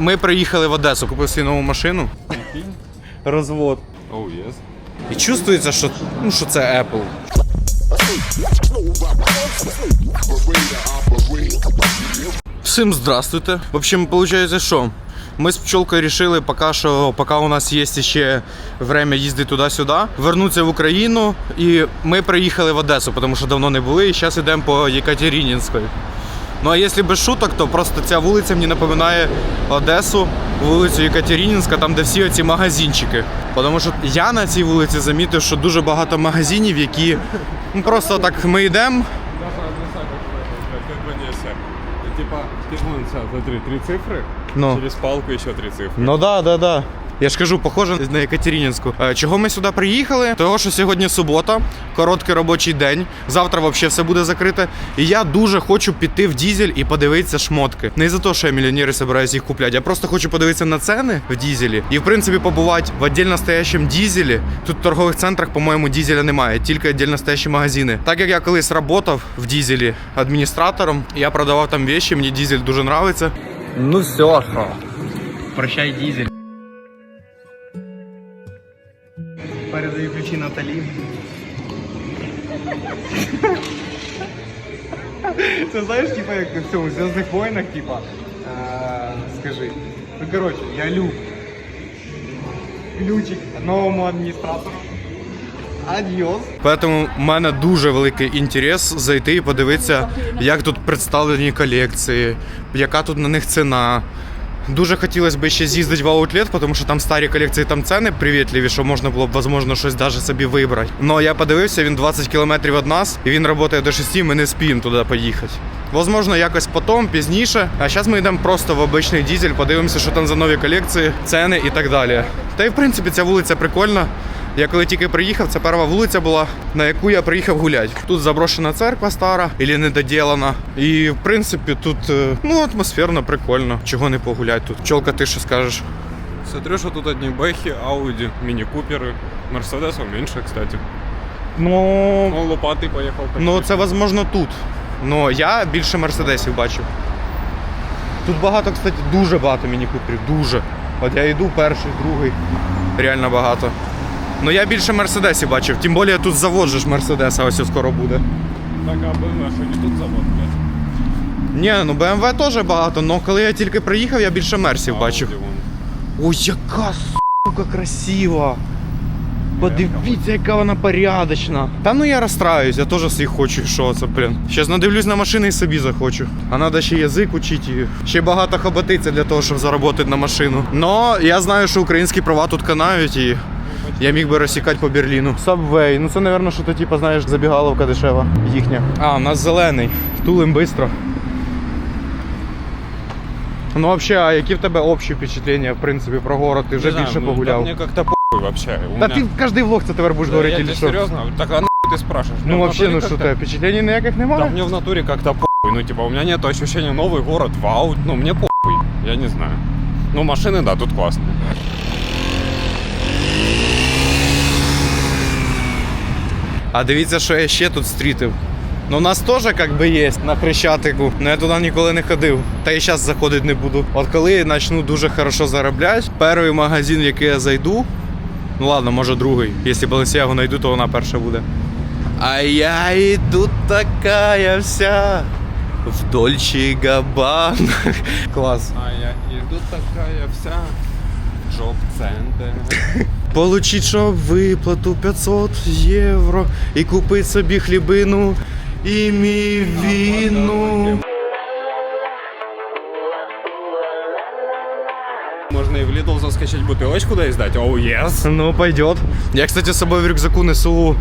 Ми приїхали в Одесу, купив собі нову машину. Розвод. Oh, yes. І чувствується, що, ну, що це Apple. Всім здравствуйте. В общем, виходить, що? Ми з пчелкою вирішили, поки що, поки у нас є ще время їздити туди-сюди, вернутися в Україну. І ми приїхали в Одесу, тому що давно не були, і зараз йдемо по Єкатеринінської. Ну а якщо без шуток, то просто ця вулиця мені напоминає Одесу, вулицю Єкатеринінська, там де всі оці магазинчики. Тому що я на цій вулиці замітив, що дуже багато магазинів, які ну, просто так ми йдемо. Даже адреса как, как в Одессе. Типа, ты вон, сейчас, смотри, три цифры, Ну. через палку еще три цифры. Ну да, да, да. Я ж кажу, похоже на Екатеринінську. Е, Чого ми сюди приїхали? Того, що сьогодні субота, короткий робочий день. Завтра взагалі все буде закрите. І я дуже хочу піти в дізель і подивитися шмотки. Не за те, що я мільйонери збираюся їх купляти. Я просто хочу подивитися на ціни в дізелі і, в принципі, побувати в отдельно стоящем дізелі. Тут в торгових центрах, по-моєму, дізеля немає, тільки отдельно стоящі магазини. Так як я колись працював в дізелі адміністратором, я продавав там вещи, мені дізель дуже подобається. Ну все, що. Прощай, дізель. Передаю ключі Наталі. Це знаєш, типа, як в цьому Зв'язних войнах, типа, е, скажи. Ну, коротше, я Люк. Ключик новому адміністратору. Адьос. Поэтому в мене дуже великий інтерес зайти і подивитися, як тут представлені колекції, яка тут на них ціна. Дуже хотілося б ще з'їздити в аутлет, тому що там старі колекції, там ціни привітливі, що можна було б, можливо, щось навіть собі вибрати. Але я подивився, він 20 кілометрів від нас, і він працює до 6, ми не спіємо туди поїхати. Возможно, якось потім, пізніше. А зараз ми йдемо просто в обичний дізель, подивимося, що там за нові колекції, ціни і так далі. Та й в принципі ця вулиця прикольна. Я коли тільки приїхав, це перша вулиця була, на яку я приїхав гуляти. Тут заброшена церква стара, або недоділана. І в принципі тут е, ну атмосферно, прикольно. Чого не погуляти тут? Чолка, ти що скажеш? Смотрю, что тут одни Бэхи, Ауди, Мини-Куперы. Мерседесов меньше, кстати. Ну, Ну, лопатый поехал. почти. ну це возможно тут. Ну я більше мерседесів бачив. Тут багато, кстати, дуже багато міні-куперів. Дуже. От я йду перший, другий. Реально багато. Ну я більше мерседесів бачив, тим більше тут завод же ж мерседеса ось скоро буде. Так, а BMW, что не тут завод, блядь? Ні, ну BMW теж багато, але коли я тільки приїхав, я більше мерсів бачив. Вон. Ой, яка сука красива! Подивіться, яка вона порядочна. Та ну я розстраюсь, я теж свій хочу, що це, блін. Щас надивлюсь на машини і собі захочу. А треба ще язик учити. і Ще багато хоботиться для того, щоб заробити на машину. Но я знаю, що українські права тут канають і я міг би розсікати по Берліну. Subway, ну це, мабуть, що то типу, знаєш, забігаловка дешева їхня. А, у нас зелений. Тулим швидко. Ну, взагалі, а які в тебе общі впечатлення, в принципі, про город? Ти вже Не знаю, більше ну, погуляв. да Мне как-то похуй вообще. У Та меня- ти кожний влог це тепер будеш Да, говорити, я или тебе що? серьезно? Так а нахуй ты спрашиваешь? Ну, Мне в вообще, ну натуре що как-то- ти, впечатлень ніяких Да немає? мне в натуре как-то похуй. Ну, типа, у меня нет ощущения новый город, вау. Ну, мне похуй. Я не знаю. Ну, машины, да, тут классные. А дивіться, що я ще тут стрітив. Ну, у нас теж як би є на Хрещатику, але я туди ніколи не ходив. Та і зараз заходити не буду. От коли я почну дуже хорошо заробляти, перший магазин, в який я зайду, ну ладно, може другий. Якщо Balenciaga знайду, то вона перша буде. А я іду така вся в Дольче Габбана. Клас. А я иду такая вся жоп-центр. Получить щоб виплату 500 євро і купити собі хлібину і мій віну. Можно и в Lidl заскочить бутылочку да и сдать. Оу, yes. Ну, пойдет. Я, кстати, з собою в рюкзаку несу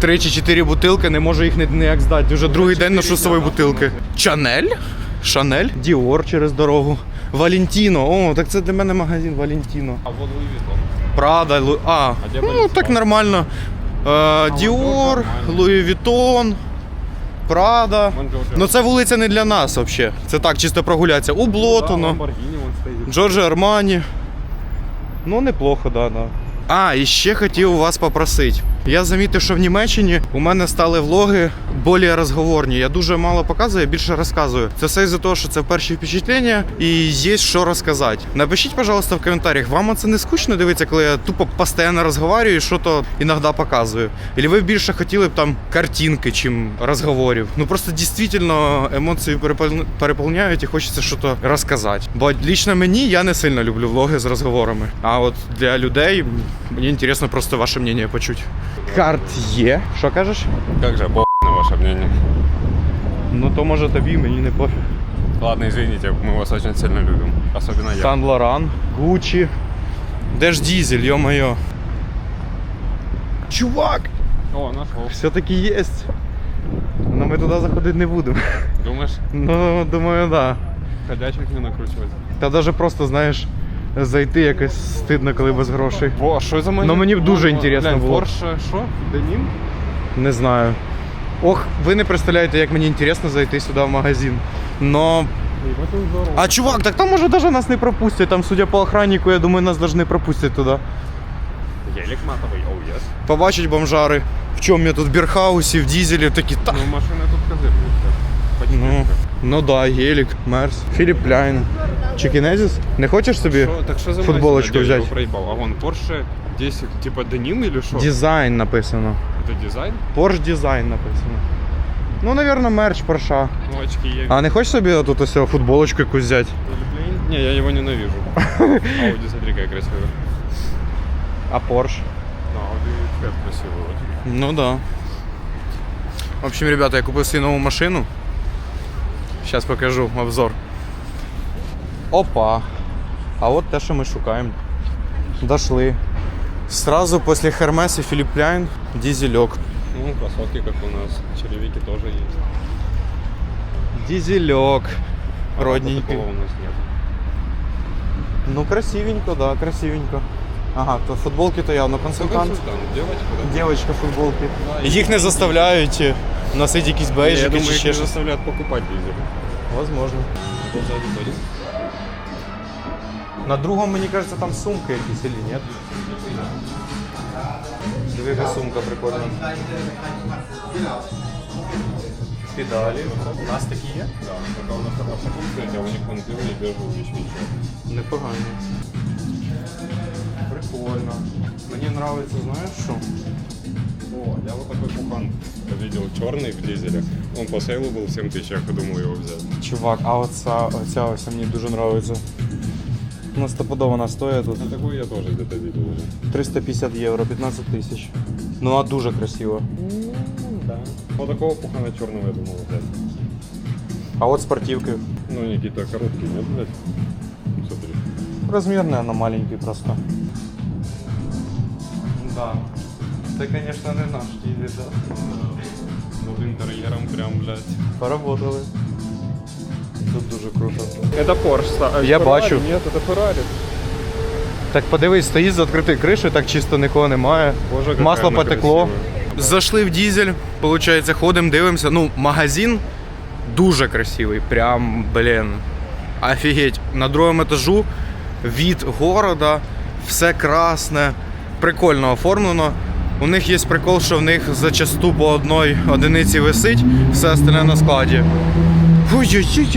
3 чи 4 бутилки, не можу їх ні- ніяк здати. Уже другий день ношу з собою бутилки. Чанель? Шанель? Діор через дорогу. Валентіно. О, так це для мене магазин Валентіно. А вот Луи Vuitton. Прада, Лу... А, а ну так нормально. Е, Діор. Луї Вітон, Прада. Ну це вулиця не для нас взагалі. Це так, чисто прогулятися. У Блотоно, Lamborghini. Джорджо Армані. Ну, неплохо, да, да. А, і ще хотів вас попросити. Я замітив, що в Німеччині у мене стали влоги більш розговорні. Я дуже мало показую, я більше розказую. Це все із-за того, що це перші впечатлення і є що розказати. Напишіть, пожалуйста, в коментарях, вам це не скучно дивитися, коли я тупо постійно розговорюю і то іноді показую. Или ви більше хотіли б там картинки, чим розговорів. Ну просто дійсно емоції переповняють і хочеться щось розказати. Бо лічно мені я не сильно люблю влоги з розговорами. А от для людей мені цікаво просто ваше мнение почути. Карт є. Що кажеш? Как же, похуй на ваше мнение. Ну то може тобі, мені не пофіг. Ладно, извините, мы вас очень сильно любим. Особенно я. Сан Лоран, Гуччі. Де ж дізель, йо-моє. Чувак! О, нашел. Все-таки є. Но ми туди заходити не будемо. Думаешь, Ну, думаю, да. ходячих не накручивать? Та навіть просто, знаєш, Зайти якось стидно, коли без грошей. Во, а що за мені? Ну, мені б дуже О, інтересно глянь, було. Порше, що? Денім? Не знаю. Ох, ви не представляєте, як мені інтересно зайти сюди в магазин. Но. А чувак, так там може даже нас не пропустять. Там, судя по охраннику, я думаю, нас даже не пропустять туди. Елік матовий, оу, єс. Побачить бомжари. В чому я тут в бірхаусі, в дізелі, такі та. Ну, машини тут козирні. Ну, ну да, гелік, мерс, Філіп Ляйн. Чекінезіс? Не хочеш собі Що, так що за футболочку? Я взяти? проїбав. А вон Porsche 10, типа денім или що? Дизайн написано. Це дизайн? Porsche дизайн написано. Ну, напевно, мерч Порша. Ну, очки є. А не хочеш собі тут ось футболочку якусь взяти? Не, я его ненавижу. Ауди, смотри, какая красивая. А Порш? Да, Ауди красивый очень. Ну да. В общем, ребята, я купив свою нову машину. Сейчас покажу обзор. Опа. А от те, що ми шукаємо. Дошли. Сразу после Хермес и Филипп Ляйн дизелек. Ну, красотки, как у нас. Черевики тоже есть. Дизелек. А Родненький. Такого у нас нет. Ну, красивенько, да, красивенько. Ага, то футболки-то явно консультант. Консультант, девочка, да? Дівчинка футболки. Да, Їх не заставляють е, носити якісь Я бейджики думаю, чи их ще не щось. заставляют покупать дизель. Возможно. Кто сзади ходит? На другом, мені кажется, там сумка якісь или нет? Диви, яка сумка прикольна. Педалі. У нас такі є? Да, только у нас хорошая купить, а у них вон белый и бежевый вещи. Непогані. Прикольно. Мені подобається, знаєш що? О, я вот такой пухан видел черный в дизеле. Он по сейлу был в 7 тысяч, я думал его взять. Чувак, а оця, оця ось мені дуже подобається. Ну, стопудово вона стоїть тут. А такую я тоже где-то видел уже. 350 євро, 15 тисяч. Ну, вона дуже красива. Да. Вот такого пухана черного я думал взять. А от спортивки. Ну, они какие-то короткие, нет, блядь? Смотри. Размерная, она маленький просто. Да. Ты, конечно, не наш дизель, да? Над интерьером прям, блядь. Поработали. Тут дуже круто. Это Porsche. Я бачу. Нет, это Ferrari. Так подивись, стоїть з відкритою кришею, так чисто нікого немає. Боже, какая Масло она потекло. красивая. Зайшли в дізель, виходить, ходимо, дивимося. Ну, магазин дуже красивий. Прям, блін. Офігеть. На другому етажу від города, все красне, прикольно оформлено. У них є прикол, що в них зачасту по одній одиниці висить, все остальне на складі.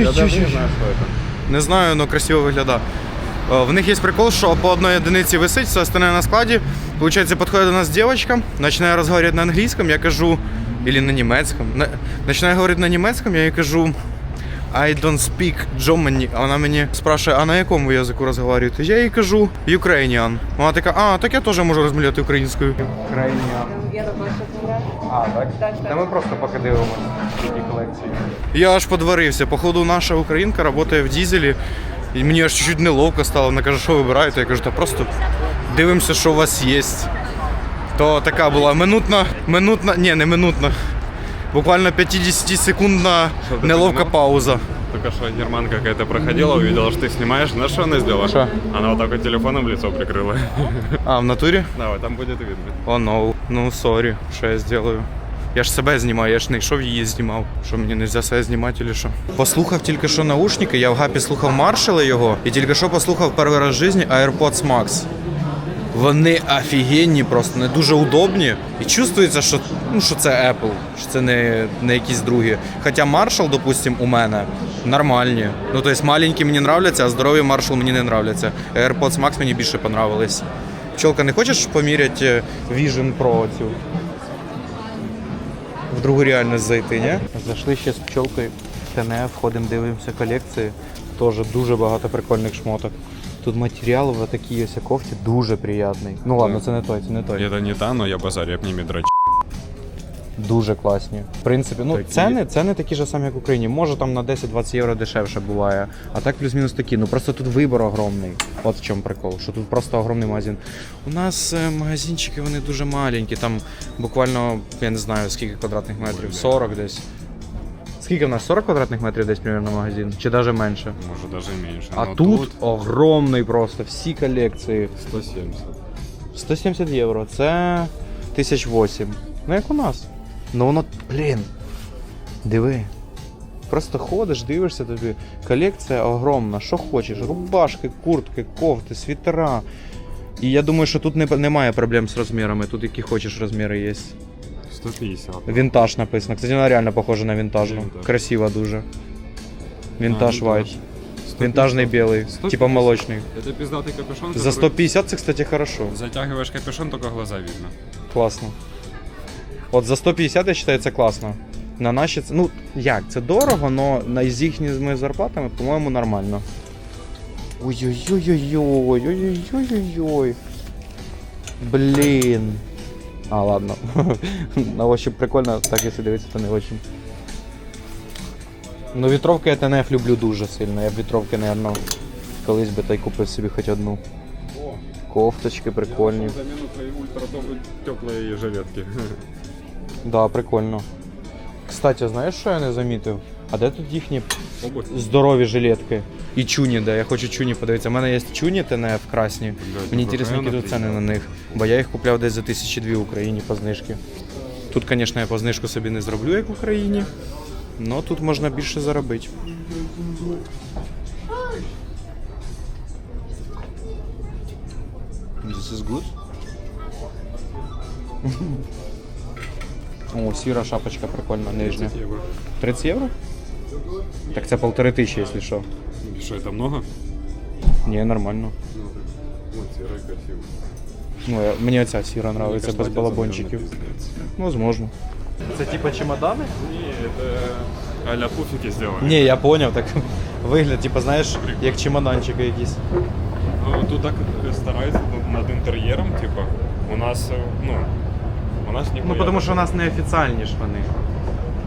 Я даже не знаю, что это. Не знаю, але красиво виглядає. Е, В них є прикол, що по одній одиниці висить, все остальне на складі. Получається, підходить до нас дівчинка, починає розмовляти на англійському, я кажу, або на німецькому. На- Починає говорити на німецькому, я їй кажу, I don't speak Germany. А вона мені спрашує, а на якому язику розмовляєте? Я їй кажу, Ukrainian. Вона така, а, так я теж можу розмовляти українською. Ukrainian. Я думаю, що це. А, так? Так, так. Та ми просто поки дивимося колекції. Я аж подварився. Походу, наша українка працює в дізелі. І мені аж чуть-чуть неловко стало. Вона каже, що вибираєте? Я кажу, та просто дивимося, що у вас є. То така була минутна, минутна, ні, не минутна. Буквально 50-секундна Що ти неловка подумав? пауза. Только что германка какая-то проходила, увидела, что ты снимаешь. Знаешь, что она сделала? Что? Она вот так вот телефоном лицо прикрыла. А, в натурі? Давай, там будет видно. О, no. Ну, сорі, що я зроблю. Я ж себе знімаю, я ж не йшов її знімав. Що мені не можна себе знімати чи що? Послухав тільки що наушники, я в гапі слухав маршала його, і тільки що послухав перший раз в житті AirPods Max. Вони офігенні, просто не дуже удобні. І чувствується, що, ну, що це Apple, що це не, не якісь другі. Хоча Marshall, допустим, у мене нормальні. Ну, тобто маленькі мені нравляться, а здорові Marshall мені не нравляться. AirPods Max мені більше понравились. Пчелка, не хочеш поміряти е, Vision Pro цю? В другу реальність зайти, ні? Зайшли ще з пчелкою в ТНФ, ходимо, дивимося колекції. Теж дуже багато прикольних шмоток. Тут матеріал в такій ось кофті дуже приятний. Ну ладно, це не той, це не той. Это не та, но я базарю, об ними дрочу. Дуже класні. В принципі, ну Такі. ціни, ціни такі ж самі, як в Україні. Може там на 10-20 євро дешевше буває. А так плюс-мінус такі. Ну просто тут вибір огромний. От в чому прикол, що тут просто огромний магазин. У нас е, магазинчики вони дуже маленькі, там буквально, я не знаю, скільки квадратних метрів, 40 десь. Скільки в нас? 40 квадратних метрів десь примерно магазин? Чи навіть менше? Может даже меньше. А но тут, огромний просто, всі колекції. 170. 170 євро, це 1008. Ну як у нас. Ну воно, блін. Диви. Просто ходиш, дивишся тобі. Колекція огромна, що хочеш. Рубашки, куртки, кофти, світера. І я думаю, що тут не, немає проблем з розмірами. Тут які хочеш розміри є. 150. Вінтаж написано. Кстати, вона реально похожа на вінтажну. Вінтаж. Красива дуже. Вінтаж А, white. Вінтажний білий, 150. типа молочний. Это пиздатый капюшон. За который 150 це, кстати, хорошо. Затягиваешь капюшон, только глаза видно. Класно. От за 150 я вважаю, це класно. На наші це. Ну, як, це дорого, але з їхніми зарплатами, по-моєму, нормально. Ой-ой-ой-ой-ой, ой-ой-ой-ой-ой. Блін. А, ладно. На ощупь прикольно, так якщо дивитися, то не очень. Ну, вітровки я ТНФ люблю дуже сильно. Я б вітровки, наверно, колись би та й купив собі хоч одну. О, Кофточки прикольні. ультра теплые жилетки. Да, прикольно. Кстати, знаєш, що я не замітив? А де тут їхні здорові жилетки? І чуні, де? Я хочу чуні подивитися. У мене є чуні ТНФ красні. Блядь, Мені цікаво, які тут ціни на них. Бо я їх купляв десь за тисячі дві в Україні по знижці. Тут, звісно, я по знижку собі не зроблю, як в Україні. але тут можна більше заробити. This is good. О, сіра шапочка прикольна, нижня. 30 евро. 30 євро? Так це полтори тисячі, якщо що. Что, это много? Ні, нормально. Ну, вот серый красивый. Ну, я- мені оця сіра нравиться, без балабончиків. Возможно. Це типа чемодани? Не, это а-ля пуфики сделали. Ні, я поняв, так вигляд, типа, знаєш, як чемоданчики якісь. Ну, тут так стараются над- над интерьером, типа. У нас, э, ну, у нас не Ну, тому що у нас не офіціальні ж вони.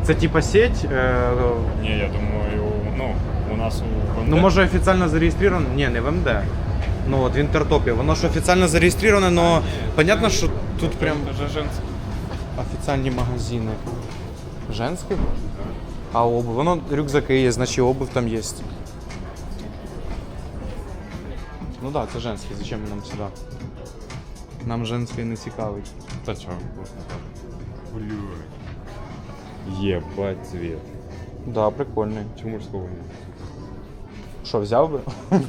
Це типа сеть. Е, Не, я думаю, ну, у нас у ВМД. ну, може офіційно зареєстровано. Ні, не в МД. Ну от в Інтертопі. Воно ж офіційно зареєстроване, але понятно, що тут прям Это же женский. офіційні магазини. Женських? А обувь? Воно рюкзаки є, значить обувь там є. Ну так, да, це женський, зачем нам сюди? Нам женський не цікавить. Да чё? Блю. Ебать цвет. Да, прикольний. Чего мужского нет? Що, взяв би? Ну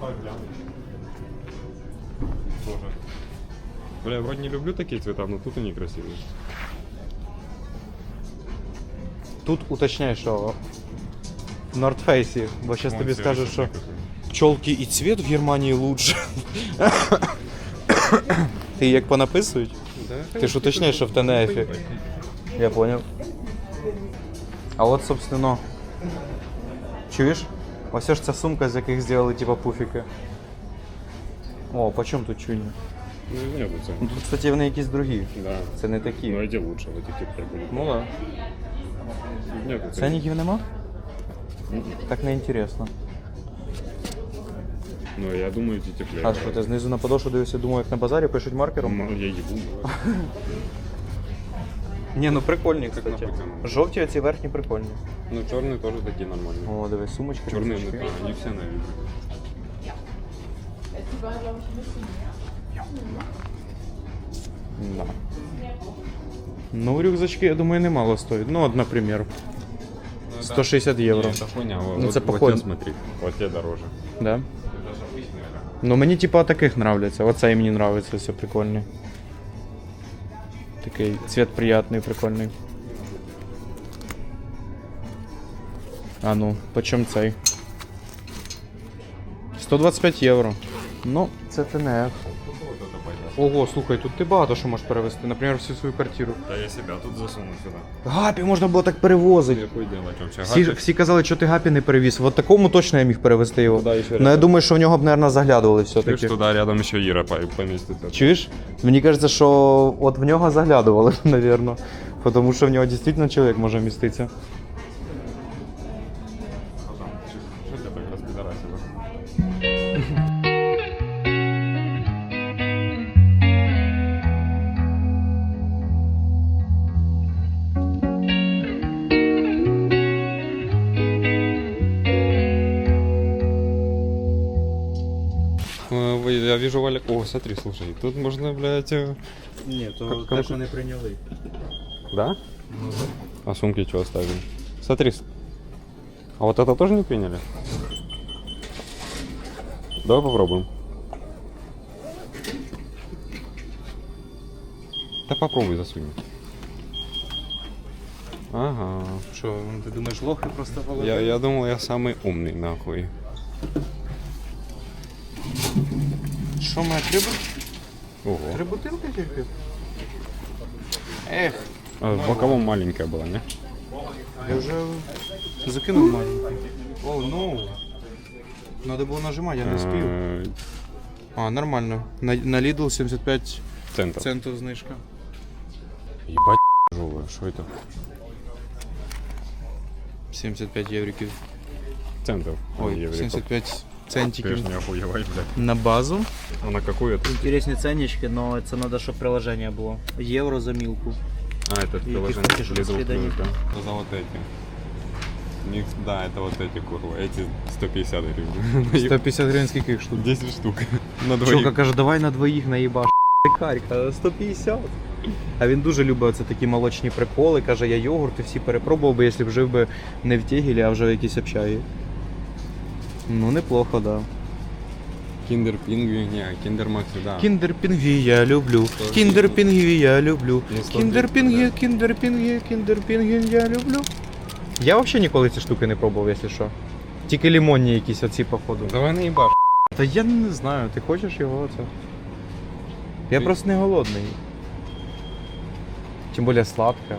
так, гляну. Тоже. Бля, я вроде не люблю такие цвета, но тут они красивые. Тут уточняй, що в Нордфейсі, бо зараз Вон тобі скажуть, що пчолки і цвет в Германії лучше. Ти як понаписують? Ти ж уточняєш, що в ТНФі. Я понял. А от, собственно, чуєш? Ось ж ця сумка, з яких зробили типа пуфіки. О, по чому тут чуні? Ну, нету цен. Ну тут, кстати, вони якісь другі. Да. Це не такі. Ну эти лучше, вот эти прикольные. Ну да. Нету цен. Ценників нема? Так не інтересно. Ну, я думаю, эти теплее. А що ти знизу на подошву дивишся, думаю, як на базарі пишуть маркером? Ну, я ебу. Ні, ну прикольні, кстати. нахуй це? Жовті оці верхні прикольні. Ну, черные тоже такие нормальные. О, дивись, сумочки. Черные, рюкзачки. ну, они все на вид. Да. Ну, рюкзачки, я думаю, немало стоять. Ну, от, наприклад. 160 євро. Не, это хуйня. Вот, Ну, вот, це вот походу. те смотри. Вот те дороже. Да? Ну мені типа таких нравляться. Оцей мені нравиться, все прикольний. Такий цвет приятний, прикольний. А ну, почем цей? 125 євро. Ну, це ТНФ. Ого, слухай, тут ти багато що можеш перевезти, наприклад, всю свою квартиру. Да я себя тут засуну сюда. Гапі можна було так перевозити. Хуй делать вообще. Всі, всі казали, що ти гапі не перевіз. От такому точно я міг перевезти його. Куда еще Ну я думаю, що в нього б, мабуть, заглядували Чуешь, все-таки. туда рядом еще Ира по- поместится. Чуєш? Мені кажеться, що от в нього заглядували, напевно. Тому що в нього дійсно чоловік може вміститися. Я вижу Валя... О, смотри, слушай, тут можно, блядь... э, Ні, то те, що не прийняли. Да? А сумки что оставили? Смотри. с- А вот это тоже не приняли? Давай попробуем. Да попробуй засунь. Ага. Що, ти думаєш, лохи просто Я, я думал, я самый умный, нахуй. Що має три, бу- Ого. три бутилки тільки? Ех, А в боковом маленькая была, не? я вже закинув маленький. О, ну. Надо було нажимати, я не спів. Э, А, нормально. На, на Lidl 75 Центр. центів знижка. Ебать тяжелая. Что это? 75 євриків. Центр. Ой, Евриков. 75 Ты центиків. ж не охуевай, блядь. На базу. А на какую это? Интересні ценнички, но це треба, щоб приложення було. Євро за мілку. А, это И ты приложение хочешь Lidl расследование? плюс, да? За вот эти. Них, да, это вот эти курва. Эти 150 гривен. 150 гривень скільки їх штук? 10 штук. На Чолка двоих. каже, давай на двоїх наїбаш. Карка, 150. А він дуже любить оце такі молочні приколи. Каже, я йогурти всі перепробував би, якщо б жив би не в Тегелі, а вже в якійсь общагі. Ну, неплохо, да. Киндер Пингви, не, Киндер Макси, да. Кіндер пінгві я люблю. Кіндер пінгві я люблю. Ну, сто Кіндер пінгві, кіндер пінгві, кіндер пінгві я люблю. Я взагалі ніколи ці штуки не пробував, якщо що. Тільки лимонні якісь оці, походу. Давай наебашь. Та я не знаю, ти хочеш його оце? Я Ти- просто не голодний. Тим більше сладке.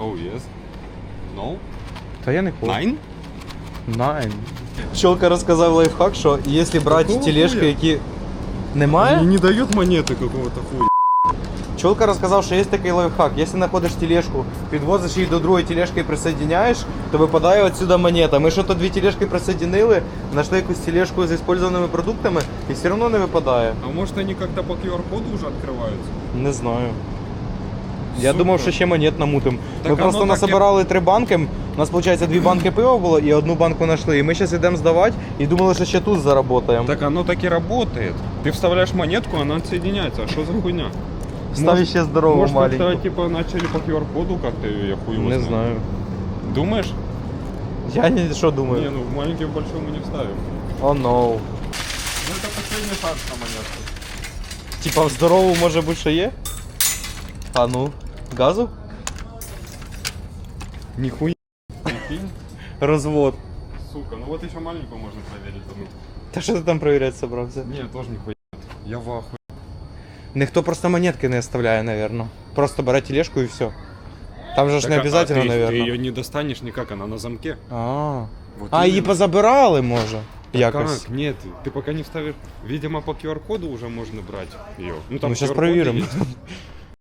Oh, yes. No? Та я не хочу. Nine? Найн. Пчелка розказав лайфхак, що якщо брати Какого тележки, хуя? які. Немає? не дают монеты какого-то хуя. Пчелка розказав, що є такий лайфхак. Якщо знаходиш тележку, підвозиш її до другої тележки і присоединяєш, то випадає отсюда монета. Ми що то дві тележки присоединили, знайшли якусь тележку з використаними продуктами і все одно не випадає. А может они как-то по QR-коду уже открываются? Не знаю. Я Сука. думав, що ще монет намутим. Так Ми просто оно так і- насобирали три банки. У нас, виходить, дві банки пива було і одну банку знайшли. І ми зараз йдемо здавати і думали, що ще тут заработаємо. Так оно так и работает. Ты вставляешь монетку, она отсоединяется. А что за хуйня? Став ще здорову Может, маленьку. как-то типа начали по QR-коду как-то, я хуй его Не знает. знаю. Думаешь? Я не що думаю. Не, ну в маленький в большой мы не вставим. О, oh, no. Ну это последний шанс на монетку. Типа в здорову може бути що є? А ну, газу? Ніхуя. Прикинь? Розвод. Сука, ну вот еще маленькую можно проверить. ну. Та що ти там перевіряти собрався? Не, тоже нихуя. Я в ахуе. Ніхто просто монетки не оставляє, наверное. Просто бере тележку і все. Там же ж не Так, а- обязательно, а ты, наверное. Ты ее не достанешь никак, она на замке. А, Вот а її именно. позабирали, може. Так Якось. Как? Нет, ты пока не вставишь. Видимо, по QR-коду уже можно брать ее. Ну, Ну, щас QR-коды проверим. есть.